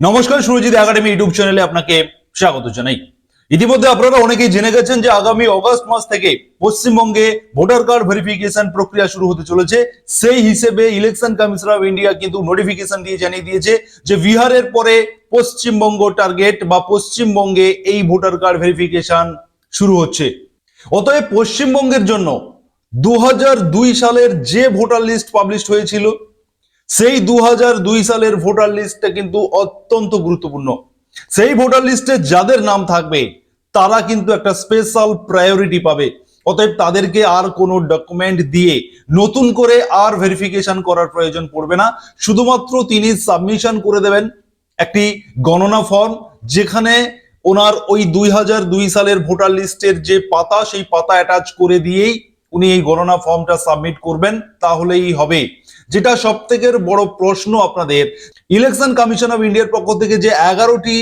নমস্কার, Surajit academy YouTube চ্যানেলে আপনাকে স্বাগত জানাই। ইতিমধ্যে আপনারা অনেকেই জেনে গেছেন যে আগামী অগস্ট মাস থেকে পশ্চিমবঙ্গে ভোটার কার্ড ভেরিফিকেশন প্রক্রিয়া শুরু হতে চলেছে। সেই হিসেবে ইলেকশন কমিশন অফ ইন্ডিয়া কিন্তু নোটিফিকেশন দিয়ে জানিয়ে দিয়েছে যে বিহারের পরে পশ্চিমবঙ্গ টার্গেট বা পশ্চিমবঙ্গে এই ভোটার কার্ড ভেরিফিকেশন শুরু হচ্ছে। অতএব পশ্চিমবঙ্গের জন্য দু হাজার দুই সালের যে ভোটার লিস্ট পাবলিশ হয়েছিল সেই দু সালের ভোটার লিস্টটা কিন্তু অত্যন্ত গুরুত্বপূর্ণ। সেই ভোটার লিস্টে যাদের নাম থাকবে, তারা কিন্তু একটা স্পেশাল প্রায়োরিটি পাবে। অতএব তাদেরকে আর কোনো ডকুমেন্ট দিয়ে নতুন করে আর ভেরিফিকেশন করার প্রয়োজন পড়বে না। শুধুমাত্র তিনি সাবমিশন করে দেবেন একটি গণনা ফর্ম যেখানে ওনার ওই দুই হাজার দুই সালের ভোটার লিস্টের যে পাতা, সেই পাতা অ্যাটাচ করে দিয়েই উনি এই গণনা ফর্মটা সাবমিট করবেন। তাহলেই হবে। যেটা সব থেকে বড় প্রশ্ন আপনাদের। ইলেকশন কমিশন অফ ইন্ডিয়ার পক্ষ থেকে যে এগারোটি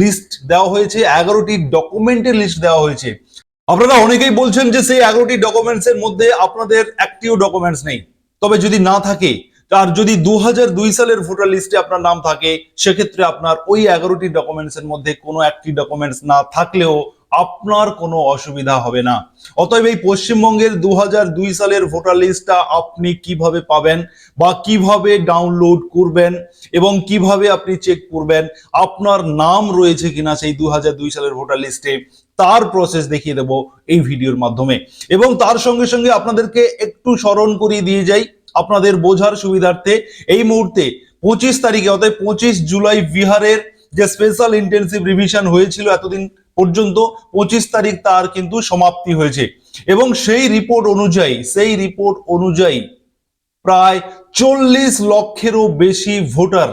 লিস্ট দেওয়া হয়েছে, এগারোটি ডকুমেন্টের লিস্ট দেওয়া হয়েছে। আপনারা অনেকেই বলছেন যে সেই এগারোটি ডকুমেন্টস এর মধ্যে আপনাদের একটিও ডকুমেন্টস নেই। তবে যদি না থাকে, আর যদি দু দুই সালের ভোটার লিস্টে আপনার নাম থাকে, সেক্ষেত্রে আপনার ওই এগারোটি ডকুমেন্টস এর মধ্যে কোনো একটি ডকুমেন্টস না থাকলেও আপনার কোনো অসুবিধা হবে না। অতএব এই পশ্চিমবঙ্গের দু দুই সালের ভোটার লিস্টটা আপনি কীভাবে পাবেন বা কীভাবে ডাউনলোড করবেন এবং কীভাবে আপনি চেক করবেন, আপনার নাম রয়েছে কিনা সেই দু দুই সালের ভোটার লিস্টে, তার প্রসেস দেখিয়ে দেব এই ভিডিওর মাধ্যমে। এবং তার সঙ্গে সঙ্গে আপনাদেরকে একটু স্মরণ করিয়ে দিয়ে যাই, আপনাদের বোঝার সুবিধার্থে এই মুহূর্তে পঁচিশ তারিখে, অর্থাৎ পঁচিশ জুলাই বিহারের যে স্পেশাল ইন্টেন্সিভ রিভিশন হয়েছিল এতদিন পর্যন্ত পঁচিশ তারিখ তার কিন্তু সমাপ্তি হয়েছে। এবং সেই রিপোর্ট অনুযায়ী, সেই রিপোর্ট অনুযায়ী প্রায় চল্লিশ লক্ষেরও বেশি ভোটার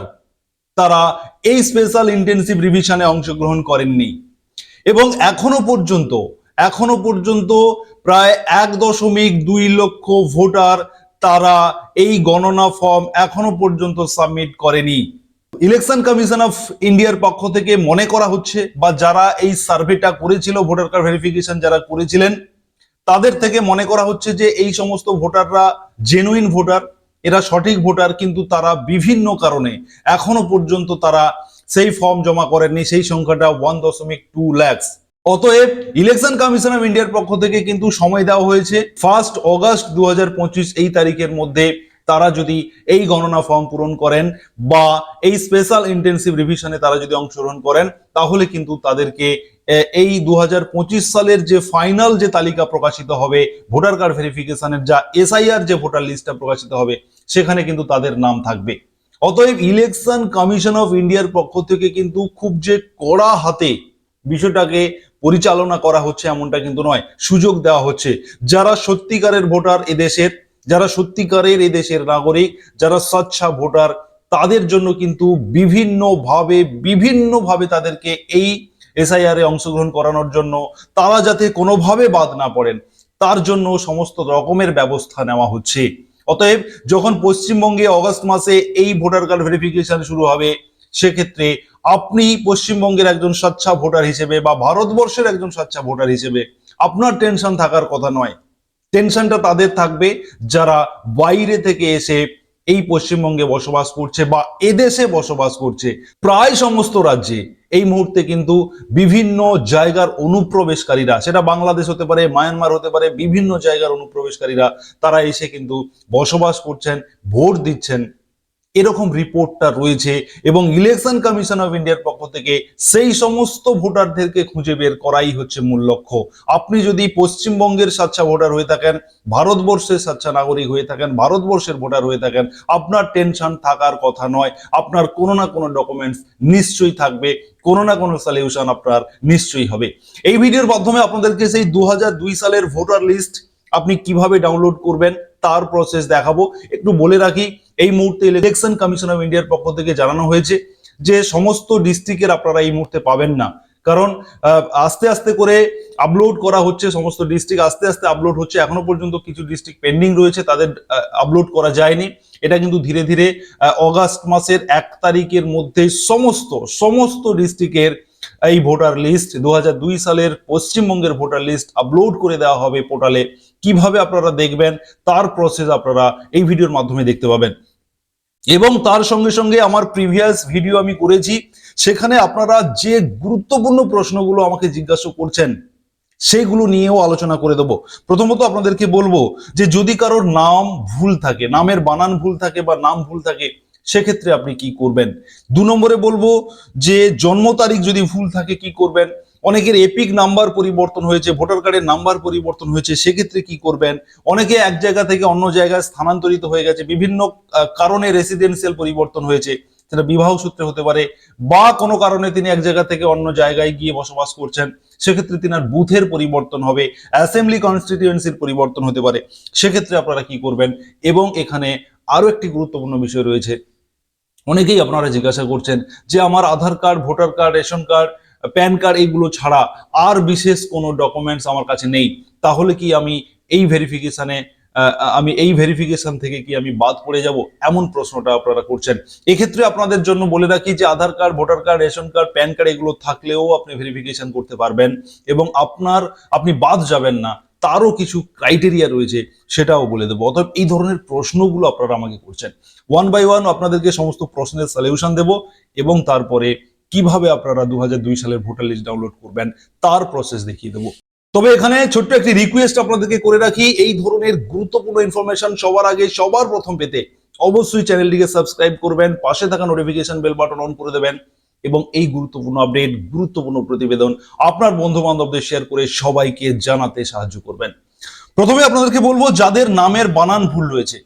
তারা এই স্পেশাল ইন্টেন্সিভ রিভিশনে অংশগ্রহণ করেননি। এবং এখনও পর্যন্ত এখনও পর্যন্ত প্রায় এক দশমিক দুই লক্ষ ভোটার তারা এই গণনা ফর্ম এখনও পর্যন্ত সাবমিট করেনি। ইলেকশন কমিশন অফ ইন্ডিয়ার পক্ষ থেকে মনে করা হচ্ছে বা যারা এই সার্ভেটা করেছিল, ভোটার কার্ড ভেরিফিকেশন যারা করেছিলেন, তাদের থেকে মনে করা হচ্ছে যে এই সমস্ত ভোটাররা জেনুইন ভোটার, এরা সঠিক ভোটার, কিন্তু তারা বিভিন্ন কারণে এখনও পর্যন্ত তারা সেই ফর্ম জমা করেননি, সেই সংখ্যাটা ওয়ান দশমিক টু ল্যাক্স অতএব ইলেকশন কমিশন অফ ইন্ডিয়ার পক্ষ থেকে কিন্তু সময় দেওয়া হয়েছে। ফার্স্ট অগস্ট দু এই তারিখের মধ্যে তারা যদি এই গণনা ফর্ম পূরণ করেন বা এই স্পেশাল ইন্টেন্সিভ রিভিশনে তারা যদি অংশগ্রহণ করেন, তাহলে কিন্তু তাদেরকে এই দু হাজার পঁচিশ সালের যে ফাইনাল যে তালিকা প্রকাশিত হবে, ভোটার কার্ড ভেরিফিকেশনের যা এসআইআর যে ভোটার লিস্টটা প্রকাশিত হবে, সেখানে কিন্তু তাদের নাম থাকবে। অতএব ইলেকশন কমিশন অফ ইন্ডিয়ার পক্ষ থেকে কিন্তু খুব যে কড়া হাতে বিষয়টাকে পরিচালনা করা হচ্ছে এমনটা কিন্তু নয়, সুযোগ দেওয়া হচ্ছে। যারা সত্যিকারের ভোটার এদেশের যারা সত্যিকারের এদেশের নাগরিক, যারা স্বচ্ছা ভোটার, তাদের জন্য কিন্তু বিভিন্নভাবে বিভিন্নভাবে তাদেরকে এই এসআইআর এ অংশগ্রহণ করানোর জন্য তারা যাতে কোনোভাবে বাদ না পড়েন, তার জন্য সমস্ত রকমের ব্যবস্থা নেওয়া হচ্ছে। অতএব যখন পশ্চিমবঙ্গে অগস্ট মাসে এই ভোটার কার্ড ভেরিফিকেশন শুরু হবে, সেক্ষেত্রে আপনি পশ্চিমবঙ্গের একজন স্বচ্ছা ভোটার হিসেবে বা ভারতবর্ষের একজন স্বচ্ছা ভোটার হিসেবে আপনার টেনশন থাকার কথা নয়। টেনশনটা তাদের থাকবে। যারা বাইরে থেকে এসে এই পশ্চিমবঙ্গে বসবাস করছে বা এদেশে বসবাস করছে, প্রায় সমস্ত রাজ্যে এই মুহূর্তে কিন্তু বিভিন্ন জায়গার অনুপ্রবেশকারীরা, সেটা বাংলাদেশ হতে পারে, মায়ানমার হতে পারে, বিভিন্ন জায়গার অনুপ্রবেশকারীরা, তারা এসে কিন্তু বসবাস করছেন, ভোট দিচ্ছেন এরকম রিপোর্টটা রয়েছে এবং ইলেকশন কমিশন অফ ইন্ডিয়ার পক্ষ থেকে সেই সমস্ত ভোটারদেরকে খুঁজে বের করাই হচ্ছে মূল লক্ষ্য। আপনি যদি পশ্চিমবঙ্গের স্বাচ্ছা ভোটার হয়ে থাকেন, ভারতবর্ষের স্বাচ্ছা নাগরিক হয়ে থাকেন, ভারতবর্ষের ভোটার হয়ে থাকেন, আপনার টেনশন থাকার কথা নয়, আপনার কোনো না কোনো ডকুমেন্টস নিশ্চয়ই থাকবে, কোনো না কোনো সলিউশন আপনার নিশ্চয়ই হবে। এই ভিডিওর মাধ্যমে আপনাদেরকে সেই দু হাজার দুই সালের ভোটার লিস্ট আপনি কীভাবে ডাউনলোড করবেন তার প্রসেস দেখাবো। একটু বলে রাখি, এই মুহূর্তে ইলেকশন কমিশন অফ ইন্ডিয়ার পক্ষ থেকে জানানো হয়েছে যে সমস্ত ডিস্ট্রিক্টের আপনারা এই মুহূর্তে পাবেন না। কারণ আস্তে আস্তে করে আপলোড করা হচ্ছে সমস্ত ডিস্ট্রিক্ট আস্তে আস্তে আপলোড হচ্ছে। এখনও পর্যন্ত কিছু ডিস্ট্রিক্ট পেন্ডিং রয়েছে, তাদের আপলোড করা যায়নি। এটা কিন্তু ধীরে ধীরে অগাস্ট মাসের এক তারিখের মধ্যে সমস্ত সমস্ত ডিস্ট্রিক্টের এই ভোটার লিস্ট দু হাজার দুই সালের পশ্চিমবঙ্গের ভোটার লিস্ট আপলোড করে দেওয়া হবে পোর্টালে কীভাবে আপনারা দেখবেন, তার প্রসেস আপনারা এই ভিডিওর মাধ্যমে দেখতে পাবেন। এবং তার সঙ্গে সঙ্গে আমার প্রিভিয়াস ভিডিও আমি করেছি, সেখানে আপনারা যে গুরুত্বপূর্ণ প্রশ্নগুলো আমাকে জিজ্ঞাসা করছেন, সেগুলো নিয়েও আলোচনা করে দেবো। প্রথমত আপনাদেরকে বলব যে যদি কারোর নাম ভুল থাকে, নামের বানান ভুল থাকে বা নাম ভুল থাকে, সেক্ষেত্রে আপনি কি করবেন? দু নম্বরে বলব যে জন্ম তারিখ যদি ভুল থাকে, কি করবেন? অনেকের এপিক নাম্বার পরিবর্তন হয়েছে, ভোটার কার্ডের নাম্বার পরিবর্তন হয়েছে, সেক্ষেত্রে কি করবেন? অনেকে এক জায়গা থেকে অন্য জায়গায় স্থানান্তরিত হয়ে গেছে, বিভিন্ন কারণে রেসিডেন্সিয়াল পরিবর্তন হয়েছে, সেটা বিবাহ সূত্রে হতে পারে, বা কোনো কারণে তিনি এক জায়গা থেকে অন্য জায়গায় গিয়ে বসবাস করছেন, সেক্ষেত্রে তিনার বুথের পরিবর্তন হবে অ্যাসেম্বলি কনস্টিটিউয়েন্সির পরিবর্তন হতে পারে, সেক্ষেত্রে আপনারা কি করবেন? এবং এখানে আরও একটি গুরুত্বপূর্ণ বিষয় রয়েছে, অনেকেই আপনারা জিজ্ঞাসা করছেন যে আমার Aadhaar card voter card ration card PAN card এইগুলো ছাড়া আর বিশেষ কোনো ডকুমেন্টস আমার কাছে নেই। তাহলে কি আমি এই ভেরিফিকেশানে আমি এই ভেরিফিকেশন থেকে কি আমি বাদ পড়ে যাব? এমন প্রশ্নটা আপনারা করছেন। এক্ষেত্রে আপনাদের জন্য বলে রাখি যে Aadhaar card, voter card, ration card, PAN card এগুলো থাকলেও আপনি ভেরিফিকেশন করতে পারবেন এবং আপনার, আপনি বাদ যাবেন না। তারও কিছু ক্রাইটেরিয়া রয়েছে, সেটাও বলে দেবো। অতএব এই ধরনের প্রশ্নগুলো আপনারা আমাকে করছেন। ওয়ান বাই ওয়ান আপনাদেরকে সমস্ত প্রশ্নের সলিউশন দেব এবং তারপরে কীভাবে আপনারা দু হাজার দুই সালের ভোটার লিস্ট ডাউনলোড করবেন, তার প্রসেস দেখিয়ে দেবো। তবে এখানে ছোট্ট একটি রিকোয়েস্ট আপনাদেরকে করে রাখি, এই ধরনের গুরুত্বপূর্ণ ইনফরমেশন সবার আগে, সবার প্রথম পেতে অবশ্যই চ্যানেলটিকে সাবস্ক্রাইব করবেন, পাশে থাকা নোটিফিকেশন বেল বাটন অন করে দেবেন এবং এই গুরুত্বপূর্ণ আপডেট গুরুত্বপূর্ণ প্রতিবেদন আপনার বন্ধু বান্ধবদের শেয়ার করে সবাইকে জানাতে সাহায্য করবেন। প্রথমে আপনাদেরকে বলব যাদের নামের বানান ভুল রয়েছে,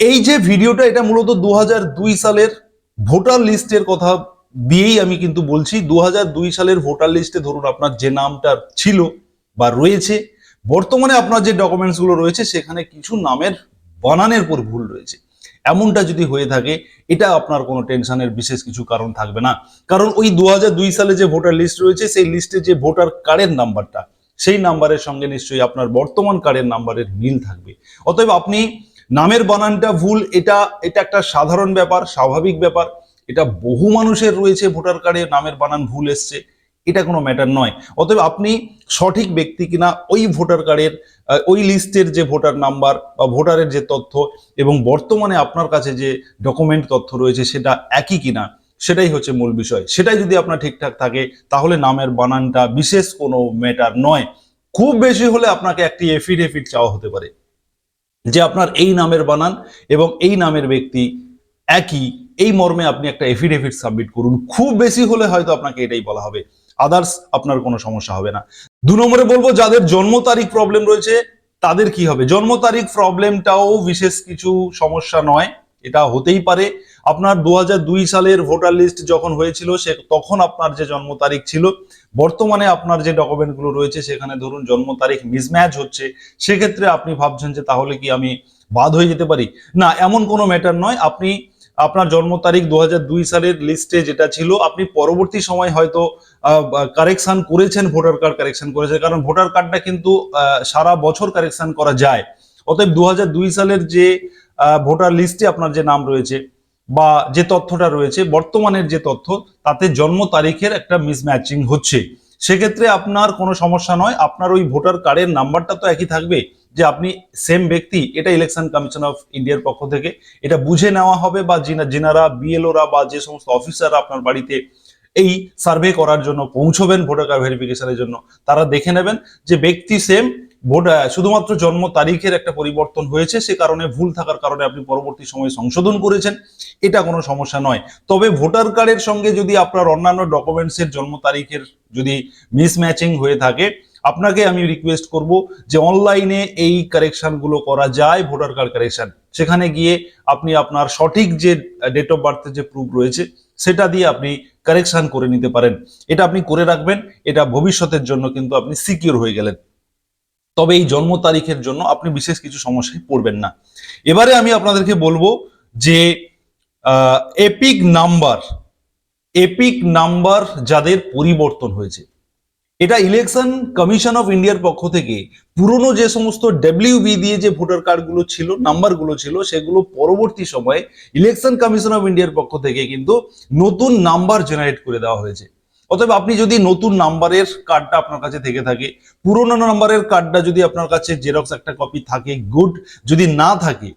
এই যে ভিডিওটা এটা মূলত দু হাজার দুই সালের ভোটার লিস্টের কথা দিয়েই আমি কিন্তু বলছি দু হাজার দুই সালের ভোটার লিস্টে ধরুন আপনার যে নামটা ছিল বা রয়েছে, বর্তমানে আপনার যে ডকুমেন্টসগুলো রয়েছে, সেখানে কিছু নামের বানানের পর ভুল রয়েছে। এমনটা যদি হয়ে থাকে, এটা আপনার কোনো টেনশনের বিশেষ কিছু কারণ থাকবে না। কারণ ওই দু হাজার দুই সালে যে ভোটার লিস্ট রয়েছে, সেই লিস্টে যে ভোটার কার্ডের নাম্বারটা, সেই নাম্বারের সঙ্গে নিশ্চয়ই আপনার বর্তমান কার্ডের নাম্বারের মিল থাকবে। অতএব আপনি নামের বানানটা ভুল, এটা এটা একটা সাধারণ ব্যাপার, স্বাভাবিক ব্যাপার। এটা বহু মানুষের রয়েছে, ভোটার কার্ডে নামের বানান ভুল এসছে, এটা কোনো ম্যাটার নয়। অতএব আপনি সঠিক ব্যক্তি কিনা ওই ভোটার কার্ডের ওই লিস্টের যে ভোটার নাম্বার বা ভোটারের যে তথ্য এবং বর্তমানে আপনার কাছে যে ডকুমেন্ট তথ্য রয়েছে সেটা একই কিনা, সেটাই হচ্ছে মূল বিষয়। সেটাই যদি আপনার ঠিকঠাক থাকে, তাহলে নামের বানানটা বিশেষ কোনো ম্যাটার নয়। খুব বেশি হলে আপনাকে একটি এফিডেভিট চাওয়া হতে পারে, যে আপনার এই নামের বানান এবং এই নামের ব্যক্তি একই এই মর্মে আপনি একটা এফিডেভিট সাবমিট করুন। খুব বেশি হলে হয়তো আপনাকে এটাই বলা হবে। আদার্স আপনার কোনো সমস্যা হবে না। দু নম্বরে বলব, যাদের জন্ম তারিখ প্রবলেম রয়েছে, তাদের কি হবে? জন্ম তারিখ প্রবলেমটাও বিশেষ কিছু সমস্যা নয়। এটা হতেই পারে। আপনার দু হাজার দুই সালের ভোটার লিস্ট যখন হয়েছিল, সে তখন আপনার যে জন্ম তারিখ ছিল, বর্তমানে আপনার যে ডকুমেন্টগুলো রয়েছে, সেখানে ধরুন জন্ম তারিখ মিসম্যাচ হচ্ছে, সেক্ষেত্রে আপনি ভাবছেন যে তাহলে কি আমি বাদ হয়ে যেতে পারি? না, এমন কোনো ম্যাটার নয়। আপনি আপনার জন্ম তারিখ দু হাজার দুই সালের লিস্টে যেটা ছিল, আপনি পরবর্তী সময় হয়তো কারেকশন করেছেন ভোটার কার্ড কারেকশন করেছেন। কারণ ভোটার কার্ডটা কিন্তু সারা বছর কারেকশন করা যায়। অতএব দু হাজার দুই সালের যে ভোটার লিস্টে আপনার যে নাম রয়েছে, বা যে তথ্যটা রয়েছে, বর্তমানের যে তথ্য, তাতে জন্ম তারিখের একটা মিসম্যাচিং হচ্ছে। সেক্ষেত্রে আপনার কোনো সমস্যা নয়, আপনার ওই ভোটার কার্ডের নাম্বারটা তো একই থাকবে। যে আপনি সেম ব্যক্তি, এটা ইলেকশন কমিশন অফ ইন্ডিয়ার পক্ষ থেকে। এটা বুঝে নেওয়া হবে বা যিনারা বিএলওরা বা যে সমস্ত অফিসাররা আপনার বাড়িতে এই সার্ভে করার জন্য পৌঁছবেন ভোটার কার্ড ভেরিফিকেশনের জন্য, তারা দেখে নেবেন যে ব্যক্তি সেম ভোট শুধুমাত্র জন্ম তারিখের একটা পরিবর্তন হয়েছে, সে কারণে ভুল থাকার কারণে আপনি পরবর্তী সময়ে সংশোধন করেছেন, এটা কোনো সমস্যা নয়। তবে ভোটার কার্ডের সঙ্গে যদি আপনার অন্যান্য ডকুমেন্টসের জন্ম তারিখের যদি মিসম্যাচিং হয়ে থাকে আপনাকে আমি রিকোয়েস্ট করব যে অনলাইনে এই কারেকশনগুলো করা যায় ভোটার কার্ড কারেকশন সেখানে গিয়ে আপনি আপনার সঠিক যে ডেট অফ বার্থের যে প্রুফ রয়েছে, সেটা দিয়ে আপনি কারেকশন করে নিতে পারেন। এটা আপনি করে রাখবেন, এটা ভবিষ্যতের জন্য কিন্তু আপনি সিকিউর হয়ে গেলেন। তবে এই জন্ম তারিখের জন্য আপনি বিশেষ কিছু সমস্যায় পড়বেন না। এবারে আমি আপনাদেরকে বলব যে এপিক নাম্বার এপিক নাম্বার যাদের পরিবর্তন হয়েছে এটা ইলেকশন কমিশন অফ ইন্ডিয়ার পক্ষ থেকে পুরনো যে সমস্ত ডব্লিউবি দিয়ে যে ভোটার কার্ডগুলো ছিল নাম্বারগুলো ছিল, সেগুলো পরবর্তী সময়ে ইলেকশন কমিশন অফ ইন্ডিয়ার পক্ষ থেকে কিন্তু নতুন নাম্বার জেনারেট করে দেওয়া হয়েছে। অতএব আপনি যদি নতুন নাম্বারের কার্ডটা আপনার কাছে থেকে থাকে, পুরোনো নাম্বারের কার্ডটা যদি আপনার কাছে জেরক্স একটা কপি থাকে গুড যদি না থাকে,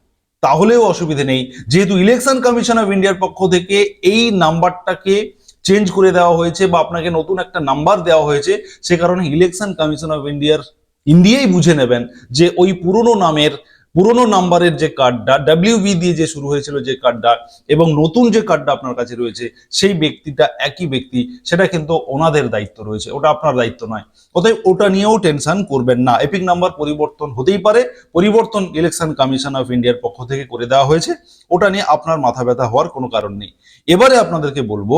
তাহলেও অসুবিধে নেই। যেহেতু ইলেকশন কমিশন অফ ইন্ডিয়ার পক্ষ থেকে এই নাম্বারটাকে চেঞ্জ করে দেওয়া হয়েছে বা আপনাকে নতুন একটা নাম্বার দেওয়া হয়েছে, সে কারণে ইলেকশন কমিশন অফ ইন্ডিয়ার ইন্ডিয়াই বুঝে নেবেন যে ওই পুরনো নামের, পুরনো নাম্বারের যে কার্ডটা ডাব্লিউ দিয়ে যে শুরু হয়েছিল যে কার্ডটা এবং নতুন যে কার্ডটা আপনার কাছে রয়েছে, সেই ব্যক্তিটা একই ব্যক্তি, সেটা কিন্তু ওনাদের দায়িত্ব রয়েছে। ওটা আপনার দায়িত্ব নয়। অতএব ওটা নিয়েও টেনশন করবেন না। এপিক নাম্বার পরিবর্তন হতেই পারে। পরিবর্তন ইলেকশন কমিশন অফ ইন্ডিয়ার পক্ষ থেকে করে দেওয়া হয়েছে। ওটা নিয়ে আপনার মাথা ব্যথা হওয়ার কোনো কারণ নেই। এবারে আপনাদেরকে বলব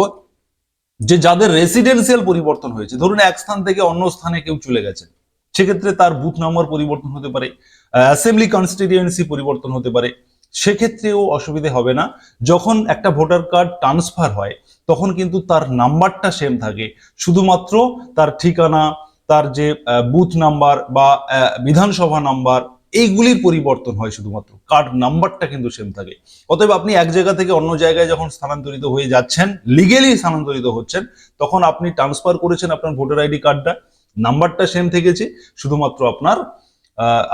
যে যাদের রেসিডেন্সিয়াল পরিবর্তন হয়েছে, ধরুন এক স্থান থেকে অন্য স্থানে কেউ চলে গেছেন সেক্ষেত্রে তার বুথ নাম্বার পরিবর্তন হতে পারে অ্যাসেম্বলি কনস্টিটিউয়েন্সি পরিবর্তন হতে পারে, সেক্ষেত্রেও অসুবিধে হবে না। যখন একটা ভোটার কার্ড ট্রান্সফার হয়, তখন কিন্তু তার নাম্বারটা সেম থাকে। শুধুমাত্র তার ঠিকানা, তার যে বুথ নাম্বার বা বিধানসভা নাম্বার এইগুলির পরিবর্তন হয় শুধুমাত্র। কার্ড নাম্বারটা কিন্তু সেম থাকে। অতএব আপনি এক জায়গা থেকে অন্য জায়গায় যখন স্থানান্তরিত হয়ে যাচ্ছেন লিগেলি স্থানান্তরিত হচ্ছেন, তখন আপনি ট্রান্সফার করেছেন আপনার ভোটার আইডি কার্ডটা নাম্বারটা সেম থেকেছে, শুধুমাত্র আপনার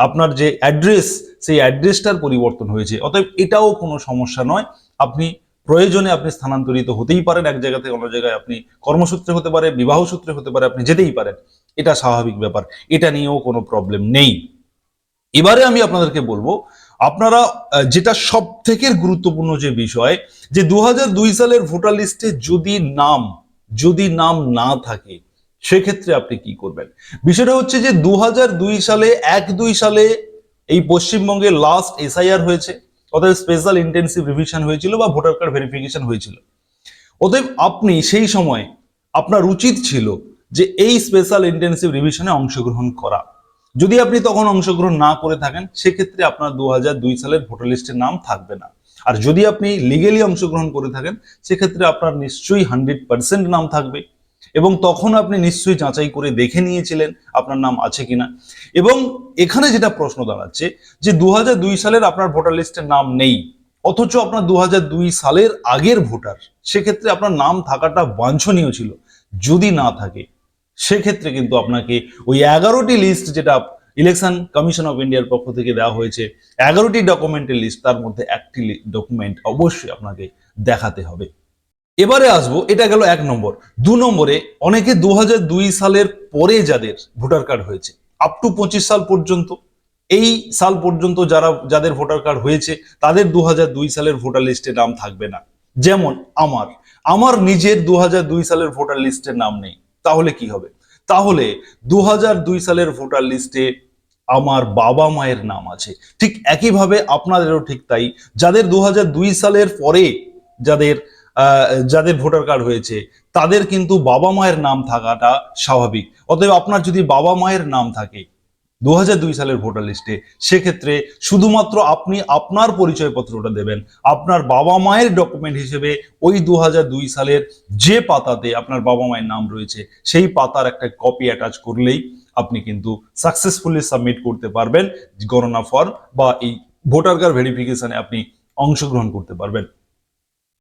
আপনার যে অ্যাড্রেস সেই অ্যাড্রেসটার পরিবর্তন হয়েছে। অতএব এটাও কোনো সমস্যা নয়। আপনি প্রয়োজনে আপনি স্থানান্তরিত হতেই পারেন, এক জায়গা থেকে অন্য জায়গায় আপনি কর্মসূত্রে হতে পারে, বিবাহ সূত্রে হতে পারে, আপনি যেতেই পারেন। এটা স্বাভাবিক ব্যাপার। এটা নিয়েও কোনো প্রবলেম নেই। এবারে আমি আপনাদেরকে বলব, আপনারা যেটা সব থেকে গুরুত্বপূর্ণ যে বিষয়, যে দুহাজার দুই সালের ভোটার লিস্টে যদি নাম যদি নাম না থাকে, সেক্ষেত্রে আপনি কি করবেন? বিষয়টা হচ্ছে যে দুই হাজার দুই সালে, এক দুই সালে এই পশ্চিমবঙ্গে লাস্ট এসআইআর হয়েছে অর্থাৎ স্পেশাল ইন্টেন্সিভ রিভিশন হয়েছিল বা ভোটার কার্ড ভেরিফিকেশন হয়েছিল। অতএব আপনি সেই সময়, আপনার উচিত ছিল যে এই স্পেশাল ইন্টেন্সিভ রিভিশনে অংশগ্রহণ করা। যদি আপনি তখন অংশগ্রহণ না করে থাকেন, সেক্ষেত্রে আপনার দু দুই সালের ভোটার লিস্টের নাম থাকবে না। আর যদি আপনি লিগেলি অংশগ্রহণ করে থাকেন, সেক্ষেত্রে আপনার নিশ্চয়ই হান্ড্রেড পার্সেন্ট নাম থাকবে। এবং তখন আপনি নিশ্চয়ই যাচাই করে দেখে নিয়েছিলেন আপনার নাম আছে কিনা। এবং এখানে যেটা প্রশ্ন দাঁড়াচ্ছে, যে দু হাজার দুই সালের আপনার ভোটার লিস্টের নাম নেই, অথচ আপনার দু হাজার দুই সালের আগের ভোটার, সেক্ষেত্রে আপনার নাম থাকাটা বাঞ্ছনীয় ছিল। যদি না থাকে সেক্ষেত্রে কিন্তু আপনাকে ওই এগারোটি লিস্ট যেটা ইলেকশন কমিশন অফ ইন্ডিয়ার পক্ষ থেকে দেওয়া হয়েছে, এগারোটি ডকুমেন্টের লিস্ট তার মধ্যে একটি ডকুমেন্ট অবশ্যই আপনাকে দেখাতে হবে। এবারে আসব, এটা গেল এক নম্বর। দু নম্বরে, অনেকে দুহাজার দুই সালের পরে যাদের ভোটার কার্ড হয়েছে আপ টু পঁচিশ সাল পর্যন্ত, এই সাল পর্যন্ত যারা, যাদের ভোটার কার্ড হয়েছে, তাদের দু হাজার দুই সালের ভোটার লিস্টে নাম থাকবে না। যেমন আমার আমার নিজের দু হাজার দুই সালের ভোটার লিস্টের নাম নেই। তাহলে কি হবে? তাহলে দুহাজার দুই সালের ভোটার লিস্টে আমার বাবা মায়ের নাম আছে। ঠিক একইভাবে আপনাদেরও ঠিক তাই। যাদের দু দুই সালের পরে যাদের যাদের ভোটার কার্ড হয়েছে, তাদের কিন্তু বাবা মায়ের নাম থাকাটা স্বাভাবিক। অতএব আপনার যদি বাবা মায়ের নাম থাকে দু হাজার দুই সালের ভোটার লিস্টে, সেক্ষেত্রে শুধুমাত্র আপনি আপনার পরিচয়পত্রটা দেবেন। আপনার বাবা মায়ের ডকুমেন্ট হিসেবে ওই দু হাজার দুই সালের যে পাতাতে আপনার বাবা মায়ের নাম রয়েছে, সেই পাতার একটা কপি অ্যাটাচ করলেই আপনি কিন্তু সাকসেসফুলি সাবমিট করতে পারবেন গণনা ফর্ম বা এই ভোটার কার্ড ভেরিফিকেশনে আপনি অংশগ্রহণ করতে পারবেন।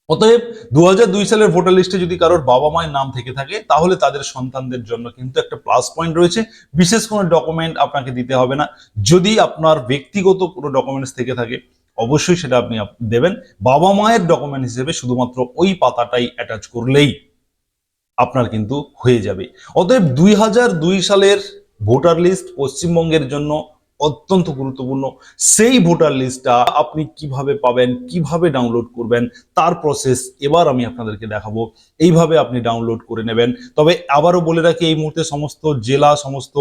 অতএব দু হাজার দুই সালের ভোটার লিস্টে যদি কারোর বাবা মায়ের নাম থেকে থাকে, তাহলে তাদের সন্তানদের জন্য কিন্তু একটা প্লাস পয়েন্ট রয়েছে। বিশেষ কোনো ডকুমেন্ট আপনাকে দিতে হবে না। যদি আপনার ব্যক্তিগত কোনো ডকুমেন্টস থেকে থাকে, অবশ্যই সেটা আপনি দেবেন। বাবা মায়ের ডকুমেন্ট হিসেবে শুধুমাত্র ওই পাতাটাই অ্যাটাচ করলেই আপনার কিন্তু হয়ে যাবে। অতএব দুই হাজার দুই সালের ভোটার লিস্ট পশ্চিমবঙ্গের জন্য অত্যন্ত গুরুত্বপূর্ণ। সেই ভোটার লিস্টটা আপনি কীভাবে পাবেন, কীভাবে ডাউনলোড করবেন, তার প্রসেস এবার আমি আপনাদেরকে দেখাবো। এইভাবে আপনি ডাউনলোড করে নেবেন। তবে আবারও বলে রাখি, এই মুহূর্তে সমস্ত জেলা, সমস্ত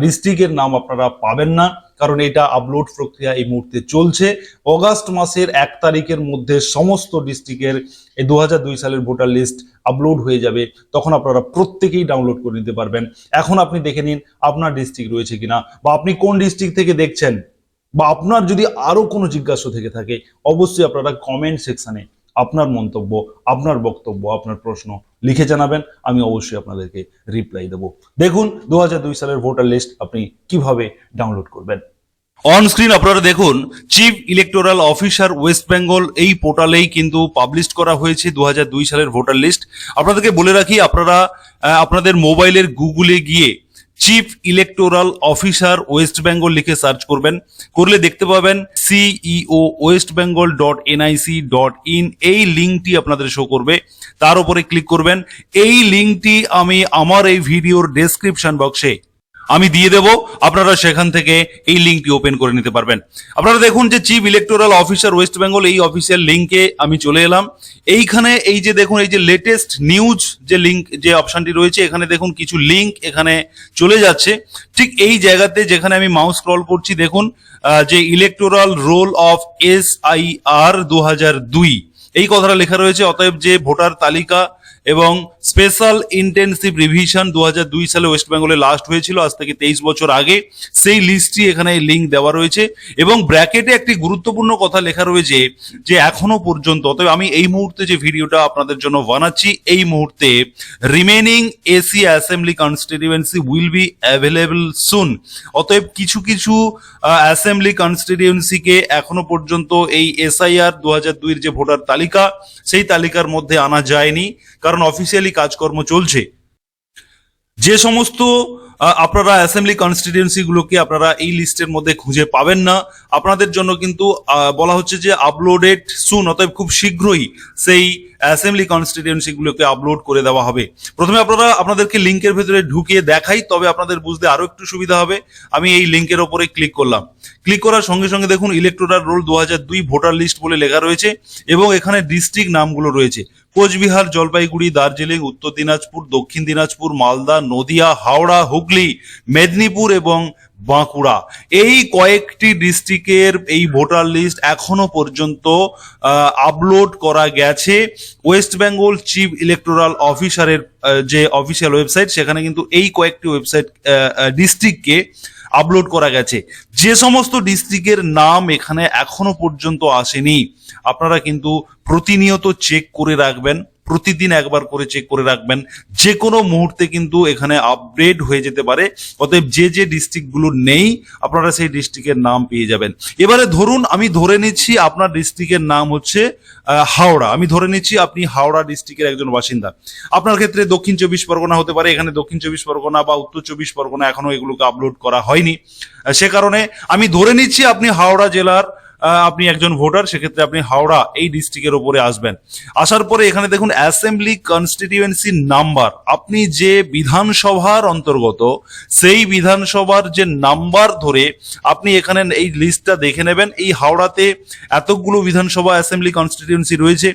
ডিস্ট্রিক্টের নাম আপনারা পাবেন না। কারণ এটা আপলোড প্রক্রিয়া এই মুহূর্তে চলছে। অগাস্ট মাসের এক তারিখের মধ্যে সমস্ত ডিস্ট্রিক্টের এই দু হাজার দুই সালের ভোটার লিস্ট আপলোড হয়ে যাবে। তখন আপনারা প্রত্যেকেই ডাউনলোড করে নিতে পারবেন। এখন আপনি দেখে নিন আপনার ডিস্ট্রিক্ট রয়েছে কিনা বা আপনি কোন ডিস্ট্রিক্ট থেকে দেখছেন? বা আপনার যদি আরও কোনো জিজ্ঞাসা থেকে থাকে, অবশ্যই আপনারা কমেন্ট সেকশানে আপনার মন্তব্য, আপনার বক্তব্য, আপনার প্রশ্ন লিখে জানাবেন, আমি অবশ্যই আপনাদেরকে রিপ্লাই দেবো। দেখুন দু হাজার দুই সালের ভোটার লিস্ট আপনি কীভাবে ডাউনলোড করবেন। অন স্ক্রিন আপনারা দেখুন chief electoral officer West Bengal এই পোর্টালেই কিন্তু পাবলিশ করা হয়েছে দু হাজার দুই সালের ভোটার লিস্ট আপনাদেরকে বলে রাখি, আপনারা আপনাদের মোবাইলের গুগলে গিয়ে chief electoral officer West Bengal লিখে সার্চ করবেন। করলে দেখতে পাবেন CEO West Bengal dot NIC dot in এই লিঙ্কটি আপনাদের শো করবে। তার উপরে ক্লিক করবেন। এই লিঙ্কটি আমি আমার এই ভিডিওর ডেসক্রিপশন বক্সে আমি দিয়ে দেব। আপনারা সেখান থেকে এই লিঙ্কটি ওপেন করে নিতে পারবেন। আপনারা দেখুন যে chief electoral officer West Bengal এই অফিসিয়াল লিঙ্কে আমি চলে এলাম। এইখানে এই যে দেখুন, এই যে লেটেস্ট নিউজ যে লিঙ্ক যে অপশনটি রয়েছে, এখানে দেখুন কিছু লিঙ্ক এখানে চলে যাচ্ছে। ঠিক এই জায়গাতে যেখানে আমি মাউস স্ক্রল করছি, দেখুন যে electoral roll of S I R দু হাজার দুই। এই কথাটা লেখা রয়েছে, অতএব যে ভোটার তালিকা এবং স্পেশাল ইন্টেন্সিভ রিভিশন দু হাজার দুই সালে ওয়েস্ট বেঙ্গলে লাস্ট হয়েছিল, আজ থেকে তেইশ বছর আগে। সেই লিস্টটি এখানে লিঙ্ক দেওয়া রয়েছে। এবং ব্র্যাকেটে একটি গুরুত্বপূর্ণ কথা লেখা রয়েছে যে, এখনও পর্যন্ত, অতএব আমি এই মুহূর্তে যে ভিডিওটা আপনাদের জন্য বানাচ্ছি, এই মুহূর্তে remaining AC assembly constituency will be available soon অতএব কিছু কিছু অ্যাসেম্বলি কনস্টিটিউয়েন্সিকে এখনও পর্যন্ত এই এসআইআর দু হাজার দুইয়ের যে ভোটার তালিকা, সেই তালিকার মধ্যে আনা যায়নি। কারণ অফিসিয়ালি কাজকর্ম চলছে। যে সমস্ত আপনারা অ্যাসেম্বলি কনস্টিটিউয়েন্সি গুলোকে আপনারা এই লিস্টের মধ্যে খুঁজে পাবেন না। আপনাদের জন্য কিন্তু বলা হচ্ছে যে আপলোডেড সুন অতএব খুব শীঘ্রই সেই অ্যাসেম্বলি কনস্টিটিউয়েন্সি গুলোকে আপলোড করে দেওয়া হবে। প্রথমে আপনারা আপনাদেরকে লিঙ্কের ভেতরে ঢুকিয়ে দেখাই, তবে আপনাদের বুঝতে আরও একটু সুবিধা হবে। আমি এই লিঙ্কের ওপরে ক্লিক করলাম। ক্লিক করার সঙ্গে সঙ্গে দেখুন ইলেকটোরাল রোল দু ভোটার লিস্ট বলে লেখা রয়েছে এবং এখানে ডিস্ট্রিক্ট নামগুলো রয়েছে। কোচবিহার, জলপাইগুড়ি, দার্জিলিং, উত্তর দিনাজপুর, দক্ষিণ দিনাজপুর, মালদা, নদিয়া, হাওড়া, হুগলি, মেদিনীপুর এবং বাঁকুড়া। এই কয়েকটি ডিস্ট্রিক্টের এই ভোটার লিস্ট এখনও পর্যন্ত আপলোড করা গেছে। ওয়েস্ট বেঙ্গল চিফ ইলেকটোরাল অফিসারের যে অফিসিয়াল ওয়েবসাইট, সেখানে কিন্তু এই কয়েকটি ওয়েবসাইট ডিস্ট্রিক্টকে আপলোড করা গেছে। যে সমস্ত ডিস্ট্রিক্টের নাম এখানে এখনও পর্যন্ত আসেনি। আপনারা কিন্তু প্রতিনিয়ত চেক করে রাখবেন। প্রতিদিন একবার করে চেক করে রাখবেন। যে কোনো মুহূর্তে কিন্তু এখানে আপডেট হয়ে যেতে পারে। অতএব যে যে ডিস্ট্রিক্টগুলো নেই, আপনারা সেই ডিস্ট্রিক্টের নাম পেয়ে যাবেন। এবারে ধরুন, আমি ধরে নিচ্ছি আপনার ডিস্ট্রিক্টের নাম হচ্ছে হাওড়া। আমি ধরে নিচ্ছি আপনি হাওড়া ডিস্ট্রিক্টের একজন বাসিন্দা। আপনার ক্ষেত্রে দক্ষিণ চব্বিশ পরগনা হতে পারে। এখানে দক্ষিণ চব্বিশ পরগনা বা উত্তর চব্বিশ পরগনা এখনও এগুলোকে আপলোড করা হয়নি। সে কারণে আমি ধরে নিচ্ছি আপনি হাওড়া জেলার আপনি একজন ভোটার, সেক্ষেত্রে আপনি হাওড়া এই ডিস্ট্রিক্টের উপরে আসবেন। আসার পরে এখানে দেখুন অ্যাসেম্বলি কনস্টিটিউয়েন্সি নাম্বার আপনি যে বিধানসভার অন্তর্গত, সেই বিধানসভার যে নাম্বার ধরে আপনি এখানে এই লিস্টটা দেখে নেবেন। এই হাওড়াতে এতগুলো বিধানসভা অ্যাসেম্বলি কনস্টিটিউয়েন্সি রয়েছে।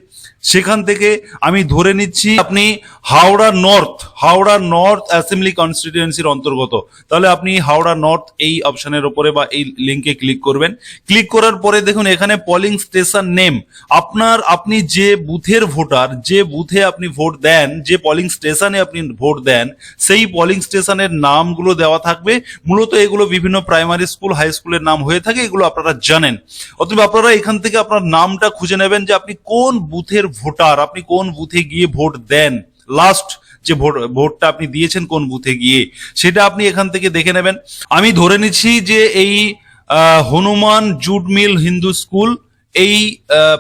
সেখান থেকে আমি ধরে নিচ্ছি, আপনি Howrah North Howrah North assembly কনস্টিটিউয়েন্সির অন্তর্গত। তাহলে আপনি হাওড়া নর্থ এই অপশনের উপরে বা এই লিঙ্কে ক্লিক করবেন। ক্লিক করার পরে দেখুন, এখানে পলিং স্টেশন নেম আপনার, আপনি যে বুথের ভোটার, যে বুথে আপনি ভোট দেন, যে পলিং স্টেশনে আপনি ভোট দেন, সেই পলিং স্টেশনের নামগুলো দেওয়া থাকবে। মূলত এগুলো বিভিন্ন প্রাইমারি স্কুল হাই স্কুলের নাম হয়ে থাকে, এগুলো আপনারা জানেন। অথবা আপনারা এখান থেকে আপনার নামটা খুঁজে নেবেন যে আপনি কোন বুথের ভোটার, আপনি কোন বুথে গিয়ে ভোট দেন। লাস্ট যে ভোট, ভোটটা আপনি দিয়েছেন কোন বুথে গিয়ে, সেটা আপনি এখান থেকে দেখে নেবেন। আমি ধরে নিচ্ছি যে এই Hanuman jute mill Hindu school, এই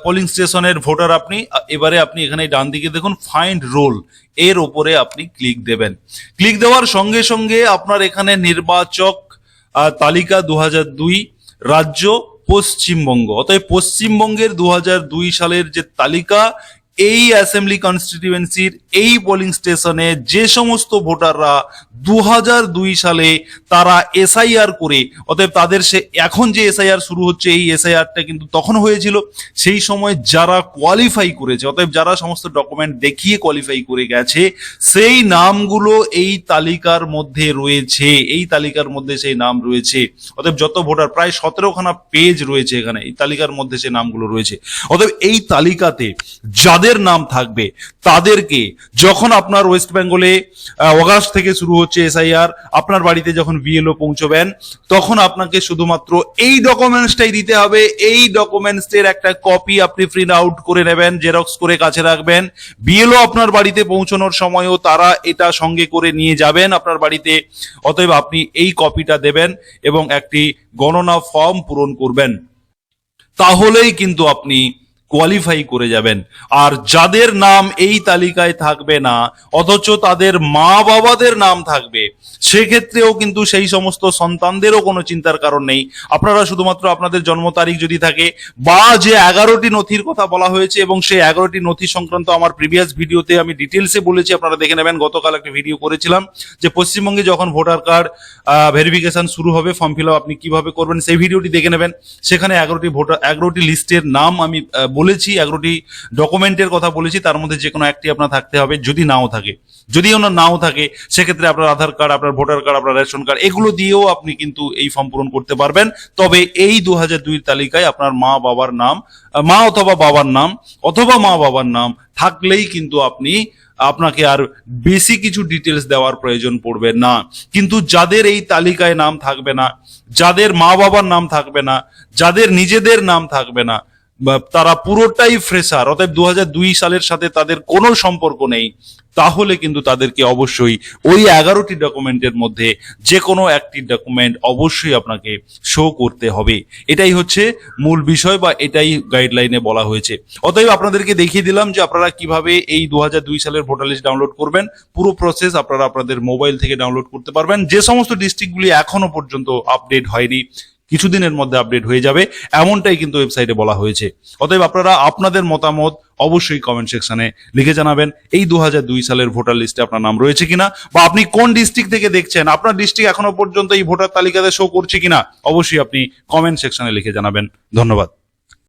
পোলিং স্টেশনের ভোটার আপনি এবারে আপনি এখানে ডান দিকে দেখুন ফাইন্ড রোল এর ওপরে আপনি ক্লিক দেবেন। ক্লিক দেওয়ার সঙ্গে সঙ্গে আপনার এখানে নির্বাচক তালিকা দু হাজার দুই, রাজ্য পশ্চিমবঙ্গ। অতএব পশ্চিমবঙ্গের দু হাজার দুই সালের যে তালিকা এই অ্যাসেম্বলি কনস্টিটিউয়েন্সির এই পোলিং স্টেশনে যে সমস্ত ভোটাররা দু সালে তারা এসআইআর করে, অতএব তাদের সে এখন যে এসআইআর শুরু হচ্ছে, এই এসআইআরটা কিন্তু তখন হয়েছিল। সেই সময় যারা কোয়ালিফাই করেছে, অতএব যারা সমস্ত ডকুমেন্ট দেখিয়ে কোয়ালিফাই করে গেছে, সেই নামগুলো এই তালিকার মধ্যে রয়েছে, এই তালিকার মধ্যে সেই নাম রয়েছে। অতএব যত ভোটার, প্রায় সতেরোখানা পেজ রয়েছে এখানে, এই তালিকার মধ্যে সেই নামগুলো রয়েছে। অতএব এই তালিকাতে যাদের নাম থাকবে। তাদেরকে যখন আপনার ওয়েস্ট বেঙ্গলে অগাস্ট থেকে শুরু হচ্ছে এসআইআর, আপনার বাড়িতে যখন বিএলও পৌঁছবেন, তখন আপনাকে শুধুমাত্র এই ডকুমেন্টসটাই দিতে হবে। এই ডকুমেন্টসের একটা কপি আপনি প্রিন্ট আউট করে নেবেন জেরক্স করে কাছে রাখবেন। বিএলও আপনার বাড়িতে পৌঁছানোর সময়ও তারা এটা সঙ্গে করে নিয়ে যাবেন আপনার বাড়িতে। অতএব আপনি এই কপিটা দেবেন এবং একটি গণনা ফর্ম পূরণ করবেন। তাহলেই কিন্তু আপনি কোয়ালিফাই করে যাবেন। আর যাদের নাম এই তালিকায় থাকবে না, অথচ তাদের মা বাবাদের নাম থাকবে, সেক্ষেত্রেও কিন্তু সেই সমস্ত সন্তানদেরও কোনো চিন্তার কারণ নেই। আপনারা শুধুমাত্র আপনাদের জন্ম তারিখ যদি থাকে, বা যে এগারোটি নথির কথা বলা হয়েছে এবং সেই এগারোটি নথি সংক্রান্ত আমার প্রিভিয়াস ভিডিওতে আমি ডিটেলসে বলেছি, আপনারা দেখে নেবেন, গতকাল একটা ভিডিও করেছিলাম যে পশ্চিমবঙ্গে যখন ভোটার কার্ড ভেরিফিকেশন শুরু হবে ফর্ম ফিল আপনি কীভাবে করবেন, সেই ভিডিওটি দেখে নেবেন। সেখানে এগারোটি ভোটার এগারোটি লিস্টের নাম আমি বলেছি, এগারোটি ডকুমেন্টের কথা বলেছি, তার মধ্যে যে কোনো একটি আপনার থাকতে হবে, যদি নাও থাকে। যদি ওনার নাও থাকে, সেক্ষেত্রে আপনার আধার কার্ড, আপনার ভোটার কার্ড, আপনার রেশন কার্ড, এগুলো দিয়েও আপনি কিন্তু এই ফর্ম পূরণ করতে পারবেন। তবে এই দু হাজার দুই তালিকায় আপনার মা বাবার নাম মা অথবা বাবার নাম, অথবা মা বাবার নাম থাকলেই কিন্তু আপনি, আপনাকে আর বেশি কিছু ডিটেলস দেওয়ার প্রয়োজন পড়বে না। কিন্তু যাদের এই তালিকায় নাম থাকবে না, যাদের মা বাবার নাম থাকবে না, যাদের নিজেদের নাম থাকবে না তারা পুরোটাই ফ্রেশার অতএব দু দুই সালের সাথে তাদের কোনো সম্পর্ক নেই, তাহলে কিন্তু তাদেরকে অবশ্যই ওই এগারোটি ডকুমেন্টের মধ্যে যে কোনো একটি ডকুমেন্ট অবশ্যই আপনাকে শো করতে হবে। এটাই হচ্ছে মূল বিষয় বা এটাই গাইডলাইনে বলা হয়েছে। অতএব আপনাদেরকে দেখিয়ে দিলাম যে আপনারা কীভাবে এই দু দুই সালের ভোটার লিস্ট ডাউনলোড করবেন। পুরো প্রসেস আপনারা আপনাদের মোবাইল থেকে ডাউনলোড করতে পারবেন। যে সমস্ত ডিস্ট্রিক্টগুলি এখনও পর্যন্ত আপডেট হয়নি কিছুদিনের মধ্যে আপডেট হয়ে যাবে। এমনটাই কিন্তু ওয়েবসাইটে বলা হয়েছে। অতএব আপনারা আপনাদের মতামত অবশ্যই কমেন্ট সেকশনে লিখে জানাবেন, এই দু হাজার দুই সালের ভোটার লিস্টে আপনার নাম রয়েছে কিনা, বা আপনি কোন ডিস্ট্রিক্ট থেকে দেখছেন, আপনার ডিস্ট্রিক্ট এখনও পর্যন্ত এই ভোটার তালিকাতে শো করছে কিনা, অবশ্যই আপনি কমেন্ট সেকশনে লিখে জানাবেন। ধন্যবাদ।